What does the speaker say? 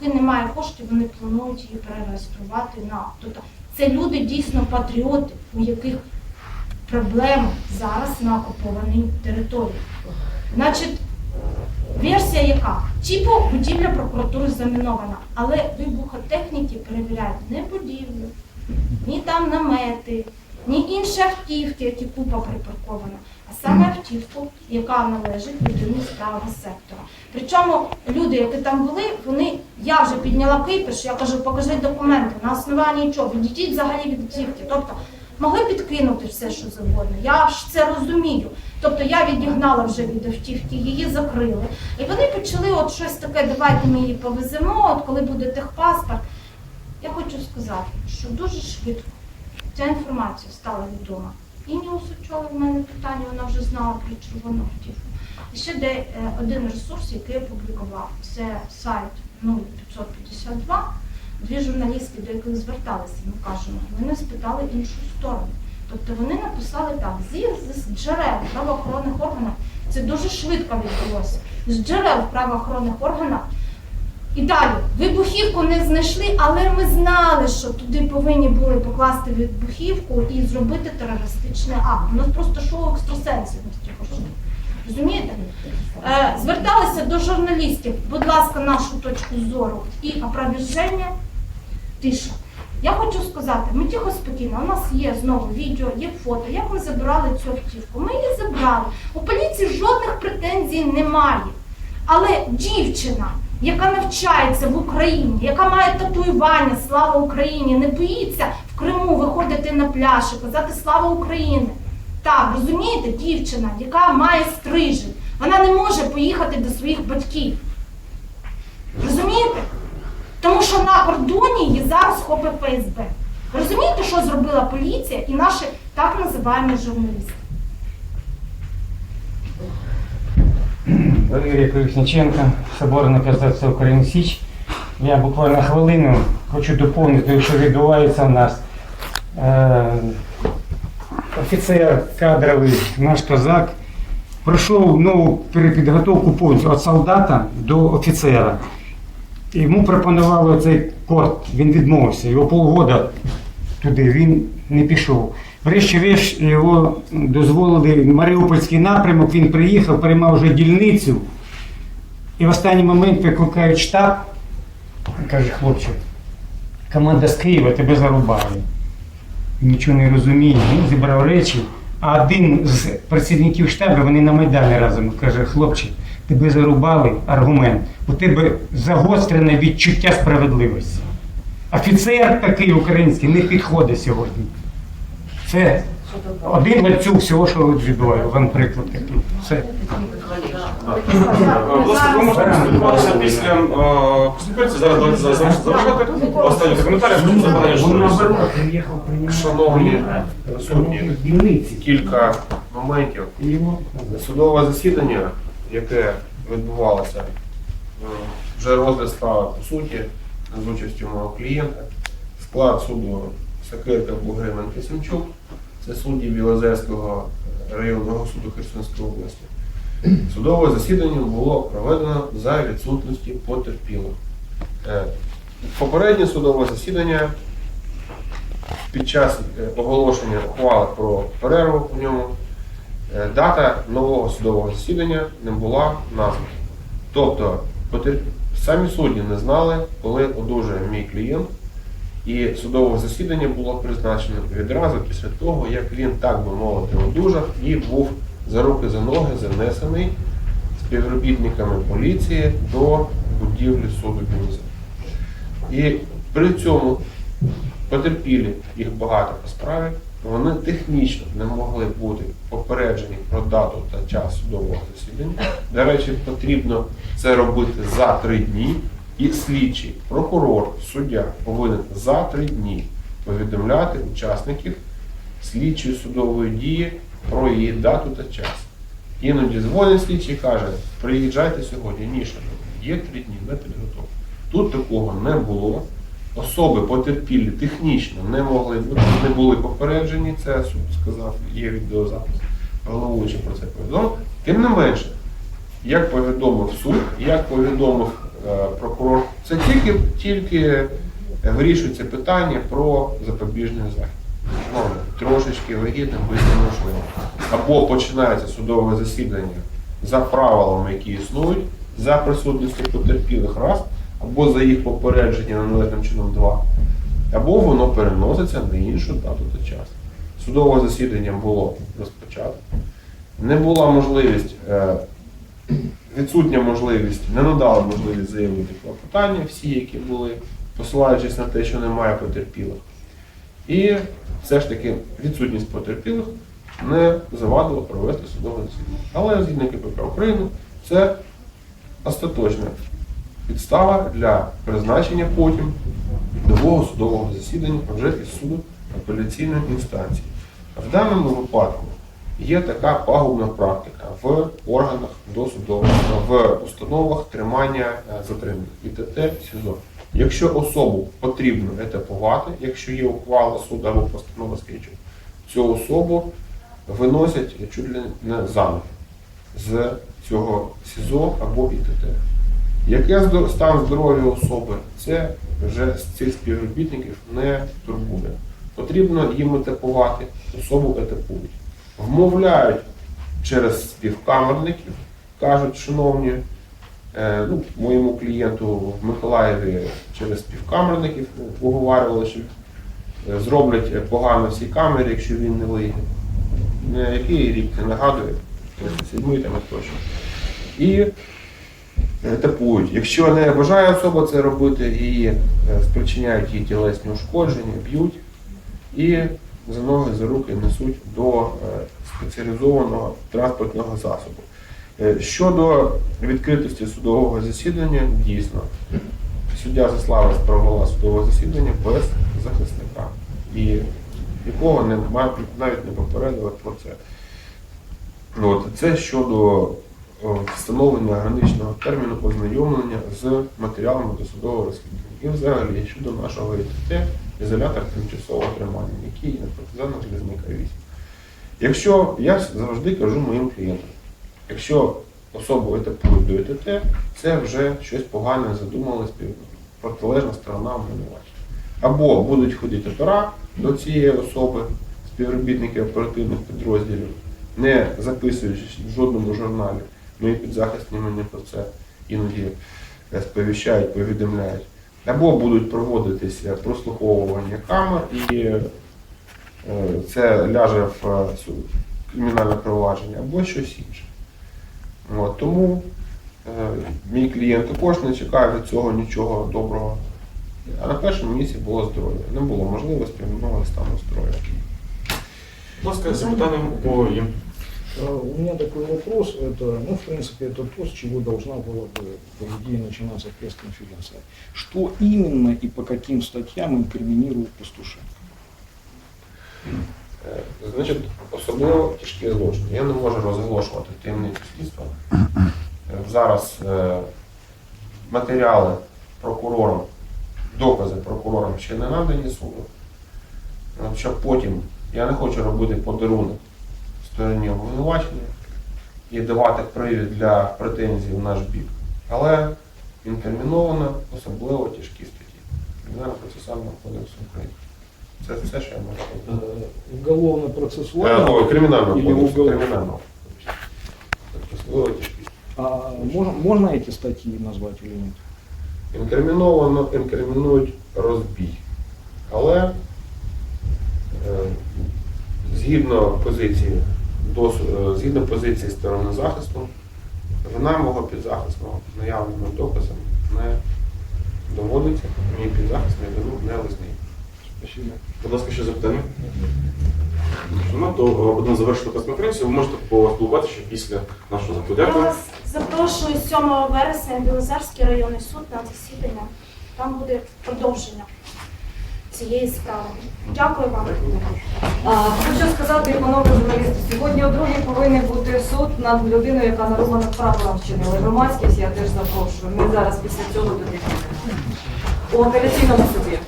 поки немає коштів, вони планують її перереєструвати на тобто це люди дійсно патріоти, у яких проблеми зараз на окупованій території. Значить, версія яка? Типу будівля прокуратури замінована, але вибухотехніки перевіряють не будівлю, ні там намети, ні інші автівки, які купа припаркована, а саме автівку, яка належить людині з правого сектора. Причому люди, які там були, вони, я вже підняла кипиш, я кажу, покажіть документи, на основанні чого, відійдіть взагалі від автівки. Тобто могли підкинути все, що завгодно. Я ж це розумію. Тобто я відігнала вже від автівки, її закрили. І вони почали от щось таке, давайте ми її повеземо, от коли буде техпаспорт. Я хочу сказати, що дуже швидко ця інформація стала відома. І усучали в мене питання, вона вже знала про червону автівку. І ще де е, один ресурс, який я публікував, це сайт 0552. Дві журналістки, до яких зверталися, ми кажемо, вони спитали іншу сторону. Тобто вони написали так, з джерел правоохоронних органів. Це дуже швидко відбулося. З джерел правоохоронних органів. І далі, вибухівку не знайшли, але ми знали, що туди повинні були покласти вибухівку і зробити терористичний акт. У нас просто шоу екстрасенсів. Розумієте? Е, зверталися до журналістів, будь ласка, нашу точку зору і опроверження тиша. Я хочу сказати, ми тихо спокійно, у нас є знову відео, є фото, як ми забирали цю автівку. Ми її забрали. У поліції жодних претензій немає. Але дівчина, яка навчається в Україні, яка має татуювання Слава Україні, не боїться в Криму виходити на пляж і казати Слава Україні. Так, розумієте, дівчина, яка має стрижень, вона не може поїхати до своїх батьків. Розумієте? Тому що на кордоні її зараз хопить ФСБ. Розумієте, що зробила поліція і наші так називаємо журналісти? Валерій Колісниченко, Соборна організація України Січ. Я буквально хвилину хочу доповнити, що відбувається у нас. Е, офіцер кадровий, наш козак, пройшов нову перепідготовку повністю від солдата до офіцера. Йому пропонували цей корт, він відмовився. Його полгода туди він не пішов. Врешті-решт його дозволили Маріупольський напрямок, він приїхав, приймав вже дільницю. І в останній момент викликають штаб. Каже, хлопче, команда з Києва тебе зарубає. Нічого не розуміє. Він зібрав речі. А один з працівників штабу, вони на Майдані разом каже, хлопче, тебе зарубали аргумент. У тебе загострене відчуття справедливості. Офіцер такий український не підходить сьогодні. Це один ланцюг всього, що відбувається. Вам приклад такий. Все. Власне, ви можете спілкуватися після е, консультації. Зараз давайте за- за- завершати. Останні коментарі, потім запитання журналістів. Шановні дільниці. кілька моментів. Судове засідання, яке відбувалося, е, вже розгляд справи по суті, з участю мого клієнта, склад суду Сакирка Бугримен Кисенчук, це судді Білозерського районного суду Херсонської області. Судове засідання було проведено за відсутності потерпілих. Е, Попереднє судове засідання під час е, оголошення ухвали про перерву у ньому е, дата нового судового засідання не була названа. Тобто самі судді не знали, коли одужує мій клієнт, і судове засідання було призначено відразу після того, як він, так би мовити, одужав і був за руки за ноги занесений співробітниками поліції до будівлі суду ГНЗ. І при цьому потерпілі, їх багато по справі, вони технічно не могли бути попереджені про дату та час судового засідання. До речі, потрібно це робити за три дні, і слідчий, прокурор, суддя повинен за три дні повідомляти учасників слідчої судової дії про її дату та час. Іноді дзвонить слідчий і каже, приїжджайте сьогодні. Ні, шановні, є три дні на підготовку. Тут такого не було. Особи потерпілі технічно не могли не були попереджені, це суд сказав, є відеозапис. Головуючий про це повідомив. Тим не менше, як повідомив суд, як повідомив прокурор, це тільки тільки, вирішується питання про запобіжний захід. Знову, трошечки вигідно бути неможливо. Або починається судове засідання за правилами, які існують, за присутністю потерпілих раз, або за їх попередження належним чином два, або воно переноситься на іншу дату та час. Судове засідання було розпочато. Не була можливість, е, відсутня можливість, не надала можливість заявити клопотання, всі, які були, посилаючись на те, що немає потерпілих. І все ж таки відсутність потерпілих не завадила провести судове засідання. Але згідно КПК України це остаточна підстава для призначення потім нового судового засідання вже із суду апеляційної інстанції. В даному випадку є така пагубна практика в органах досудового, в установах тримання е, затриманих ІТТ, СІЗО. Якщо особу потрібно етапувати, якщо є ухвала суду або постанова слідчого, цю особу виносять чуть ли не заново з цього СІЗО або ІТТ. Яке стан здоров'я особи, це вже з цих співробітників не турбує. Потрібно їм етапувати, особу етапують. Вмовляють через співкамерників, кажуть, шановні, е, ну, моєму клієнту в Миколаєві через співкамерників уговарювали, що е, зроблять е, погано всій камері, якщо він не вийде. Який рік не нагадує, 37-й там тощо. І етапують. Якщо не бажає особа це робити, е, спричиняють їй тілесні ушкодження, б'ють і за ноги, за руки несуть до е, спеціалізованого транспортного засобу. Е, Щодо відкритості судового засідання, дійсно, суддя Заславець провела судове засідання без захисника. І нікого не, навіть не попередили про це. От, це щодо встановлення граничного терміну ознайомлення з матеріалами досудового розслідування. І взагалі щодо нашого ІТТ, ізолятор тимчасового тримання, який на партизанах Железника 8. Якщо я завжди кажу моїм клієнтам, якщо особу етапують до ІТТ, це вже щось погане задумали протилежна сторона обвинувачення. Або будуть ходити опера до цієї особи, співробітники оперативних підрозділів, не записуючись в жодному журналі, мої підзахисні мені про це іноді е, сповіщають, повідомляють. Або будуть проводитися прослуховування камер, і е, це ляже в е, кримінальне провадження, або щось інше. От, тому е, мій клієнт також не чекає від цього нічого доброго. А на першому місці було здоров'я. Не було можливості вимоги стану здоров'я. Будь ласка, запитання їм. А, У меня такой вопрос, это, ну, в принципе, это то, с чего должна была бы, по идее, начинаться пресс-конференция. Что именно и по каким статьям инкриминирует Пастушенко? Е, Значить, особливо тяжкі злочини. Я не можу розголошувати таємницю слідства. Е, Зараз е, матеріали прокурорам, докази прокурорам ще не надані суду. Е, Щоб потім я не хочу робити подарунок стороні обвинувачення і давати привід для претензій в наш бік. Але інкриміновано особливо тяжкі статті Кримінально-процесуального кодексу України. Це все, що я можу сказати. Е, Уголовно-процессуального? кримінального кодексу, кримінального. Особливо тяжкі. А можно, можно эти статьи назвать или нет? Інкриміновано, інкримінують розбій. Але е, згідно позиції, е, згідно позиції сторони захисту, вина мого підзахисного з наявними доказами не доводиться, мій підзахисний вину не визнає. Будь ласка, ще запитання? Нема, то е, будемо завершити прес-конференцію. Ви можете поспілкуватися ще після нашого заходу. Я вас запрошую 7 вересня в Білозерський районний суд на засідання. Там буде продовження цієї справи. Дякую вам. Хочу сказати, панове журналісти, сьогодні о другій повинен бути суд над людиною, яка нарубана правила вчинила. Громадськість я теж запрошую. Ми зараз після цього туди. У апеляційному суді.